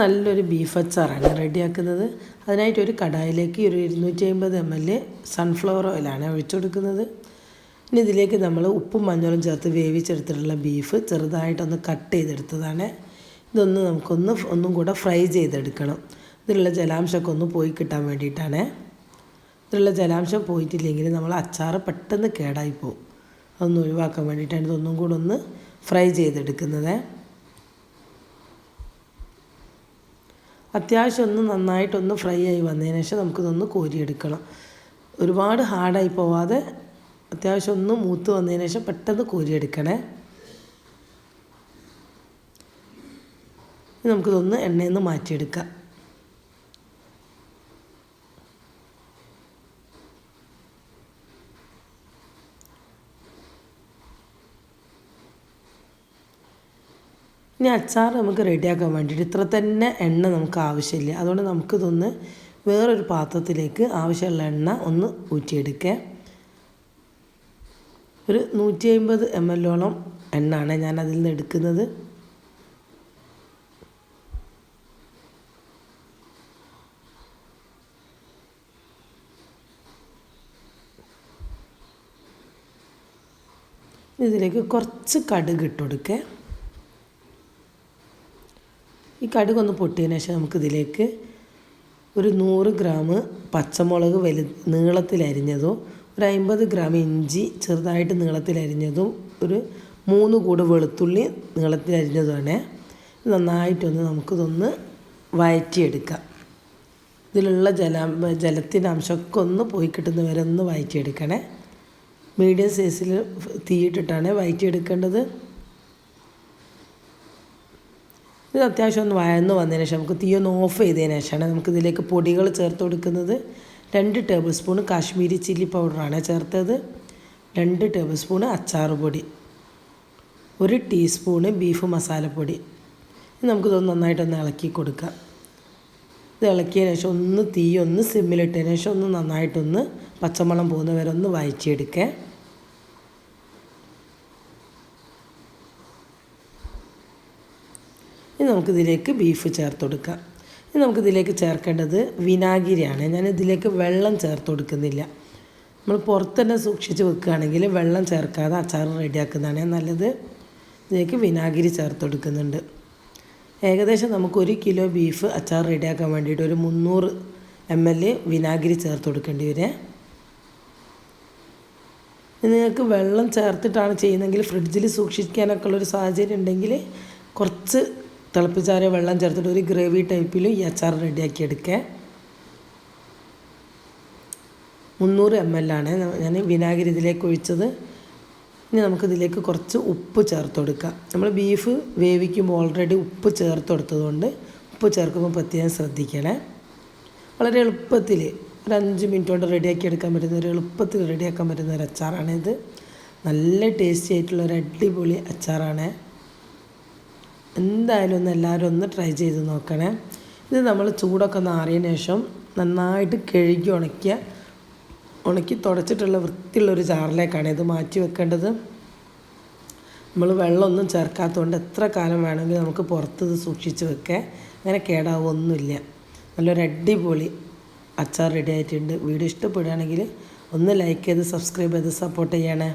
നല്ലൊരു ബീഫ് അച്ചാറാണ് റെഡിയാക്കുന്നത്. അതിനായിട്ട് ഒരു കടായിലേക്ക് ഒരു ഇരുന്നൂറ്റി അമ്പത് എം എൽ സൺഫ്ലവർ ഓയിലാണ് ഒഴിച്ചു കൊടുക്കുന്നത് ഇനി ഇതിലേക്ക് നമ്മൾ ഉപ്പും മഞ്ഞളും ചേർത്ത് വേവിച്ചെടുത്തിട്ടുള്ള ബീഫ് ചെറുതായിട്ടൊന്ന് കട്ട് ചെയ്തെടുത്തതാണ്. ഇതൊന്ന് നമുക്കൊന്ന് ഒന്നും കൂടെ ഫ്രൈ ചെയ്തെടുക്കണം. ഇതിലുള്ള ജലാംശമൊക്കെ ഒന്ന് പോയി കിട്ടാൻ വേണ്ടിയിട്ടാണ്. ഇതിലുള്ള ജലാംശം പോയിട്ടില്ലെങ്കിൽ നമ്മൾ അച്ചാർ പെട്ടെന്ന് കേടായി പോകും. അതൊന്ന് ഒഴിവാക്കാൻ വേണ്ടിയിട്ടാണ് ഇതൊന്നും കൂടെ ഒന്ന് ഫ്രൈ ചെയ്തെടുക്കുന്നത്. അത്യാവശ്യം ഒന്ന് നന്നായിട്ടൊന്ന് ഫ്രൈ ആയി വന്നതിന് ശേഷം നമുക്കിതൊന്ന് കോരിയെടുക്കണം. ഒരുപാട് ഹാർഡായി പോവാതെ അത്യാവശ്യം ഒന്ന് മൂത്ത് വന്നതിന് ശേഷം പെട്ടെന്ന് കോരിയെടുക്കണേ. നമുക്കിതൊന്ന് എണ്ണയിൽ നിന്ന് മാറ്റിയെടുക്കാം. ഇനി അച്ചാർ നമുക്ക് റെഡിയാക്കാൻ വേണ്ടിയിട്ട് ഇത്ര തന്നെ എണ്ണ നമുക്ക് ആവശ്യമില്ല. അതുകൊണ്ട് നമുക്കിതൊന്ന് വേറൊരു പാത്രത്തിലേക്ക് ആവശ്യമുള്ള എണ്ണ ഒന്ന് ഊറ്റിയെടുക്കുക. ഒരു നൂറ്റി അമ്പത് എം എല്ലോളം എണ്ണാണ് ഞാൻ നിന്ന് എടുക്കുന്നത്. ഇതിലേക്ക് കുറച്ച് കടുക് ഇട്ട് ഈ കടുക് ഒന്ന് പൊട്ടിയതിന് ശേഷം നമുക്കിതിലേക്ക് ഒരു നൂറ് ഗ്രാം പച്ചമുളക് വലു നീളത്തിലരിഞ്ഞതും ഒരു അമ്പത് ഗ്രാം ഇഞ്ചി ചെറുതായിട്ട് നീളത്തിലരിഞ്ഞതും ഒരു മൂന്ന് കൂട് വെളുത്തുള്ളി നീളത്തിലരിഞ്ഞതുമാണ് നന്നായിട്ടൊന്ന് നമുക്കിതൊന്ന് വഴറ്റിയെടുക്കാം ഇതിലുള്ള ജല ജലത്തിന്റെ അംശമൊക്കെ ഒന്ന് പോയി കിട്ടുന്ന വരെ ഒന്ന് വഴറ്റിയെടുക്കണേ മീഡിയം സൈസിൽ തീയിട്ടിട്ടാണ് വഴറ്റിയെടുക്കേണ്ടത് ഇത് അത്യാവശ്യം ഒന്ന് വഴന്ന് വന്നതിന് ശേഷം നമുക്ക് തീ ഒന്ന് ഓഫ് ചെയ്തതിന് ശേഷമാണ് നമുക്ക് ഇതിലേക്ക് പൊടികൾ ചേർത്ത് കൊടുക്കുന്നത്. രണ്ട് ടേബിൾ സ്പൂൺ കാശ്മീരി ചില്ലി പൗഡറാണ് ചേർത്തത്. രണ്ട് ടേബിൾ സ്പൂൺ അച്ചാർ പൊടി. ഒരു ടീസ്പൂണ് ബീഫ് മസാലപ്പൊടി നമുക്കിതൊന്ന് നന്നായിട്ടൊന്ന് ഇളക്കി കൊടുക്കാം. ഇത് ഇളക്കിയതിന് ശേഷം ഒന്ന് തീ ഒന്ന് സിമ്മിലിട്ടതിന് ശേഷം ഒന്ന് നന്നായിട്ടൊന്ന് പച്ചമണം പോകുന്നവരെ ഒന്ന് വഴറ്റിയെടുക്കുക ഇനി നമുക്കിതിലേക്ക് ബീഫ് ചേർത്ത് കൊടുക്കാം ഇനി നമുക്കിതിലേക്ക് ചേർക്കേണ്ടത് വിനാഗിരിയാണ്. ഞാൻ ഇതിലേക്ക് വെള്ളം ചേർത്ത് കൊടുക്കുന്നില്ല നമ്മൾ പുറത്ത് തന്നെ സൂക്ഷിച്ച് വെക്കുകയാണെങ്കിൽ വെള്ളം ചേർക്കാതെ അച്ചാർ റെഡിയാക്കുന്നതാണ് നല്ലത്. ഇതിലേക്ക് വിനാഗിരി ചേർത്ത് കൊടുക്കുന്നുണ്ട് ഏകദേശം നമുക്ക് ഒരു കിലോ ബീഫ് അച്ചാർ റെഡിയാക്കാൻ വേണ്ടിയിട്ട് ഒരു മുന്നൂറ് എം എൽ വിനാഗിരി ചേർത്ത് കൊടുക്കേണ്ടി വരെ നിങ്ങൾക്ക് വെള്ളം ചേർത്തിട്ടാണ് ചെയ്യുന്നതെങ്കിൽ ഫ്രിഡ്ജിൽ സൂക്ഷിക്കാനൊക്കെ ഉള്ളൊരു സാഹചര്യം ഉണ്ടെങ്കിൽ കുറച്ച് തിളപ്പിച്ചാറിയ വെള്ളം ചേർത്തിട്ട് ഒരു ഗ്രേവി ടൈപ്പിൽ ഈ അച്ചാർ റെഡിയാക്കി എടുക്കുക മുന്നൂറ് എം എൽ ആണ്. ഞാൻ വിനാഗിരി ഇതിലേക്ക് ഒഴിച്ചത്. ഇനി നമുക്കിതിലേക്ക് കുറച്ച് ഉപ്പ് ചേർത്ത് കൊടുക്കാം. നമ്മൾ ബീഫ് വേവിക്കുമ്പോൾ ഓൾറെഡി ഉപ്പ് ചേർത്ത് കൊടുത്തതുകൊണ്ട് ഉപ്പ് ചേർക്കുമ്പോൾ പ്രത്യേകം ശ്രദ്ധിക്കണേ. വളരെ എളുപ്പത്തിൽ ഒരു അഞ്ച് മിനിറ്റ് കൊണ്ട് റെഡിയാക്കി എടുക്കാൻ പറ്റുന്ന ഒരു എളുപ്പത്തിൽ റെഡിയാക്കാൻ പറ്റുന്ന ഒരു അച്ചാറാണിത്. നല്ല ടേസ്റ്റി ആയിട്ടുള്ള ഒരു അടിപൊളി അച്ചാറാണ്. എന്തായാലും ഒന്ന് എല്ലാവരും ഒന്ന് ട്രൈ ചെയ്ത് നോക്കണേ. ഇത് നമ്മൾ ചൂടൊക്കെ ഒന്ന് ആറിയതിന് ശേഷം നന്നായിട്ട് കഴുകി ഉണക്കിയ ഉണക്കി തുടച്ചിട്ടുള്ള വൃത്തിയുള്ളൊരു ചാറിലേക്കാണ് ഇത് മാറ്റി വെക്കേണ്ടത്. നമ്മൾ വെള്ളമൊന്നും ചേർക്കാത്തതുകൊണ്ട് എത്ര കാലം വേണമെങ്കിലും നമുക്ക് പുറത്ത് സൂക്ഷിച്ച് വെക്കുക അങ്ങനെ കേടാവൊന്നുമില്ല. നല്ലൊരു അടിപൊളി അച്ചാർ റെഡി ആയിട്ടുണ്ട്. വീഡിയോ ഇഷ്ടപ്പെടുകയാണെങ്കിൽ ഒന്ന് ലൈക്ക് ചെയ്ത് സബ്സ്ക്രൈബ് ചെയ്ത് സപ്പോർട്ട് ചെയ്യണേ.